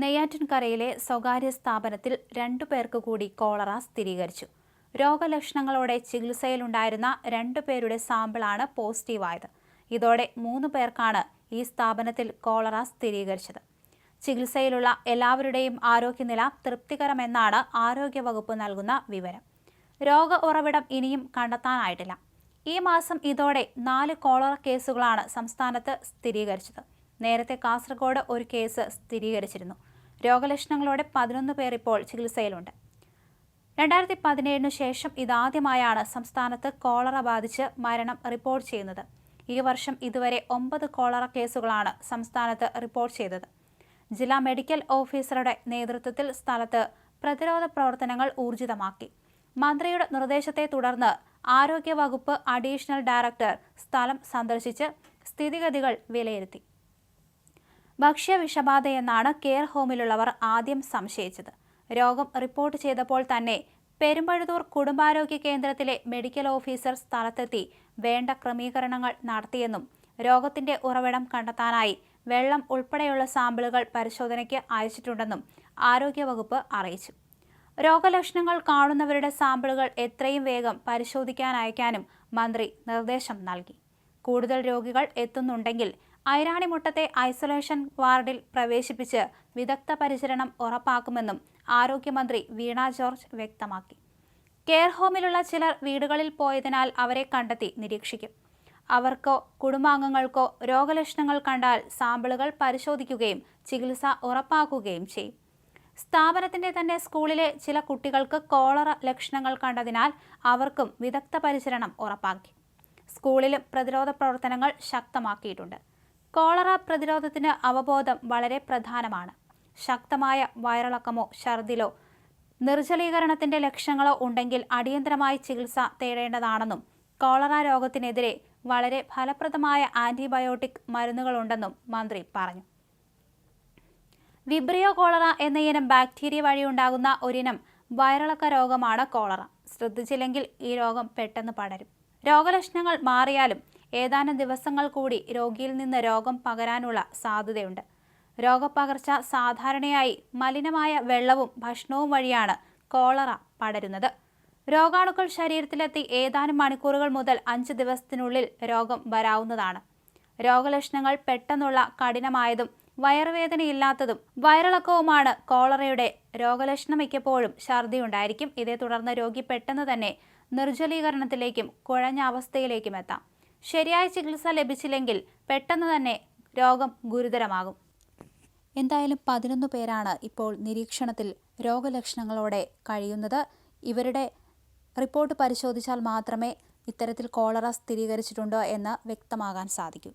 നെയ്യാറ്റിൻകരയിലെ സ്വകാര്യ സ്ഥാപനത്തിൽ രണ്ടു പേർക്ക് കൂടി കോളറ സ്ഥിരീകരിച്ചു. രോഗലക്ഷണങ്ങളോടെ ചികിത്സയിലുണ്ടായിരുന്ന രണ്ടു പേരുടെ സാമ്പിളാണ് പോസിറ്റീവായത്. ഇതോടെ മൂന്ന് പേർക്കാണ് ഈ സ്ഥാപനത്തിൽ കോളറ സ്ഥിരീകരിച്ചത്. ചികിത്സയിലുള്ള എല്ലാവരുടെയും ആരോഗ്യനില തൃപ്തികരമെന്നാണ് ആരോഗ്യവകുപ്പ് നൽകുന്ന വിവരം. രോഗ ഉറവിടം ഇനിയും കണ്ടെത്താനായിട്ടില്ല. ഈ മാസം ഇതോടെ നാല് കോളറ കേസുകളാണ് സംസ്ഥാനത്ത് സ്ഥിരീകരിച്ചത്. നേരത്തെ കാസർഗോഡ് ഒരു കേസ് സ്ഥിരീകരിച്ചിരുന്നു. രോഗലക്ഷണങ്ങളോടെ പതിനൊന്ന് പേർ ഇപ്പോൾ ചികിത്സയിലുണ്ട്. രണ്ടായിരത്തി പതിനേഴിനു ശേഷം ഇതാദ്യമായാണ് സംസ്ഥാനത്ത് കോളറ ബാധിച്ച് മരണം റിപ്പോർട്ട് ചെയ്യുന്നത്. ഈ വർഷം ഇതുവരെ ഒമ്പത് കോളറ കേസുകളാണ് സംസ്ഥാനത്ത് റിപ്പോർട്ട് ചെയ്തത്. ജില്ലാ മെഡിക്കൽ ഓഫീസറുടെ നേതൃത്വത്തിൽ സ്ഥലത്ത് പ്രതിരോധ പ്രവർത്തനങ്ങൾ ഊർജിതമാക്കി. മന്ത്രിയുടെ നിർദ്ദേശത്തെ തുടർന്ന് ആരോഗ്യവകുപ്പ് അഡീഷണൽ ഡയറക്ടർ സ്ഥലം സന്ദർശിച്ച് സ്ഥിതിഗതികൾ വിലയിരുത്തി. ഭക്ഷ്യവിഷബാധയെന്നാണ് കെയർ ഹോമിലുള്ളവർ ആദ്യം സംശയിച്ചത്. രോഗം റിപ്പോർട്ട് ചെയ്തപ്പോൾ തന്നെ പെരുമ്പഴുതൂർ കുടുംബാരോഗ്യ കേന്ദ്രത്തിലെ മെഡിക്കൽ ഓഫീസർ സ്ഥലത്തെത്തി വേണ്ട ക്രമീകരണങ്ങൾ നടത്തിയെന്നും രോഗത്തിന്റെ ഉറവിടം കണ്ടെത്താനായി വെള്ളം ഉൾപ്പെടെയുള്ള സാമ്പിളുകൾ പരിശോധനയ്ക്ക് അയച്ചിട്ടുണ്ടെന്നും ആരോഗ്യവകുപ്പ് അറിയിച്ചു. രോഗലക്ഷണങ്ങൾ കാണുന്നവരുടെ സാമ്പിളുകൾ എത്രയും വേഗം പരിശോധിക്കാൻ അയക്കാനും മന്ത്രി നിർദ്ദേശം നൽകി. കൂടുതൽ രോഗികൾ എത്തുന്നുണ്ടെങ്കിൽ ഐരാണിമുട്ടത്തെ ഐസൊലേഷൻ വാർഡിൽ പ്രവേശിപ്പിച്ച് വിദഗ്ധ പരിചരണം ഉറപ്പാക്കുമെന്നും ആരോഗ്യമന്ത്രി വീണ ജോർജ് വ്യക്തമാക്കി. കെയർ ഹോമിലുള്ള ചിലർ വീടുകളിൽ പോയതിനാൽ അവരെ കണ്ടെത്തി നിരീക്ഷിക്കും. അവർക്കോ കുടുംബാംഗങ്ങൾക്കോ രോഗലക്ഷണങ്ങൾ കണ്ടാൽ സാമ്പിളുകൾ പരിശോധിക്കുകയും ചികിത്സ ഉറപ്പാക്കുകയും ചെയ്യും. സ്ഥാപനത്തിന്റെ തന്നെ സ്കൂളിലെ ചില കുട്ടികൾക്ക് കോളറ ലക്ഷണങ്ങൾ കണ്ടതിനാൽ അവർക്കും വിദഗ്ധ പരിചരണം ഉറപ്പാക്കി. സ്കൂളിലും പ്രതിരോധ പ്രവർത്തനങ്ങൾ ശക്തമാക്കിയിട്ടുണ്ട്. കോളറ പ്രതിരോധത്തിന് അവബോധം വളരെ പ്രധാനമാണ്. ശക്തമായ വയറിളക്കമോ ഛർദിലോ നിർജലീകരണത്തിന്റെ ലക്ഷണങ്ങളോ ഉണ്ടെങ്കിൽ അടിയന്തരമായി ചികിത്സ തേടേണ്ടതാണെന്നും കോളറ രോഗത്തിനെതിരെ വളരെ ഫലപ്രദമായ ആന്റിബയോട്ടിക് മരുന്നുകളുണ്ടെന്നും മന്ത്രി പറഞ്ഞു. വിബ്രിയോ കോളറ എന്ന ഇനം ബാക്ടീരിയ വഴി ഉണ്ടാകുന്ന ഒരിനം വയറിളക്ക രോഗമാണ് കോളറ. ശ്രദ്ധിച്ചില്ലെങ്കിൽ ഈ രോഗം പെട്ടെന്ന് പടരും. രോഗലക്ഷണങ്ങൾ മാറിയാലും ഏതാനും ദിവസങ്ങൾ കൂടി രോഗിയിൽ നിന്ന് രോഗം പകരാനുള്ള സാധ്യതയുണ്ട്. രോഗപകർച്ച സാധാരണയായി മലിനമായ വെള്ളവും ഭക്ഷണവും വഴിയാണ് കോളറ പടരുന്നത്. രോഗാണുക്കൾ ശരീരത്തിലെത്തി ഏതാനും മണിക്കൂറുകൾ മുതൽ അഞ്ച് ദിവസത്തിനുള്ളിൽ രോഗം വരാവുന്നതാണ്. രോഗലക്ഷണങ്ങൾ പെട്ടെന്നുള്ള കഠിനമായതും വയറുവേദനയില്ലാത്തതും വയറിളക്കവുമാണ് കോളറയുടെ രോഗലക്ഷണം മിക്കപ്പോഴും ഛർദിയുണ്ടായിരിക്കും. ഇതേ തുടർന്ന് രോഗി പെട്ടെന്ന് തന്നെ നിർജലീകരണത്തിലേക്കും കുഴഞ്ഞ അവസ്ഥയിലേക്കും എത്താം. ശരിയായ ചികിത്സ ലഭിച്ചില്ലെങ്കിൽ പെട്ടെന്ന് തന്നെ രോഗം ഗുരുതരമാകും. എന്തായാലും പതിനൊന്ന് പേരാണ് ഇപ്പോൾ നിരീക്ഷണത്തിൽ രോഗലക്ഷണങ്ങളോടെ കഴിയുന്നത്. ഇവരുടെ റിപ്പോർട്ട് പരിശോധിച്ചാൽ മാത്രമേ ഇത്തരത്തിൽ കോളറ സ്ഥിരീകരിച്ചിട്ടുണ്ടോ എന്ന് വ്യക്തമാകാൻ സാധിക്കൂ.